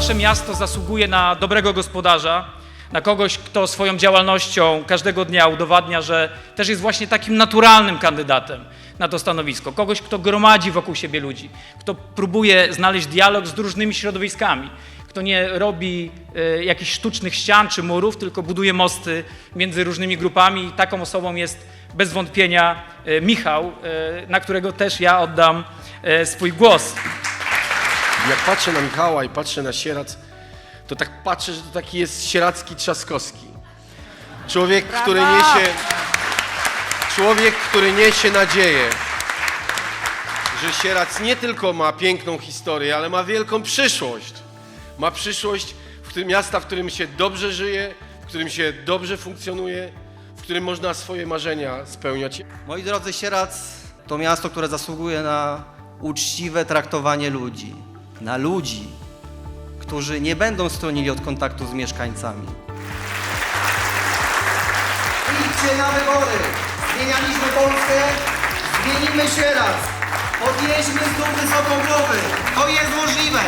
nasze miasto zasługuje na dobrego gospodarza, na kogoś, kto swoją działalnością każdego dnia udowadnia, że też jest właśnie takim naturalnym kandydatem na to stanowisko. Kogoś, kto gromadzi wokół siebie ludzi, kto próbuje znaleźć dialog z różnymi środowiskami, kto nie robi e, jakichś sztucznych ścian czy murów, tylko buduje mosty między różnymi grupami. I taką osobą jest bez wątpienia e, Michał, e, na którego też ja oddam e, swój głos. Jak patrzę na Michała i patrzę na Sierac, to tak patrzę, że to taki jest sieracki Trzaskowski. Człowiek, który niesie... Człowiek, który niesie nadzieję, że Sierac nie tylko ma piękną historię, ale ma wielką przyszłość. Ma przyszłość w którym, miasta, w którym się dobrze żyje, w którym się dobrze funkcjonuje, w którym można swoje marzenia spełniać. Moi drodzy, Sieradz to miasto, które zasługuje na uczciwe traktowanie ludzi. Na ludzi, którzy nie będą stronili od kontaktu z mieszkańcami. Idźcie na wybory! Zmienialiśmy Polskę, zmienimy Sieradz! Podnieśmy znów wysoko głowy! To jest możliwe!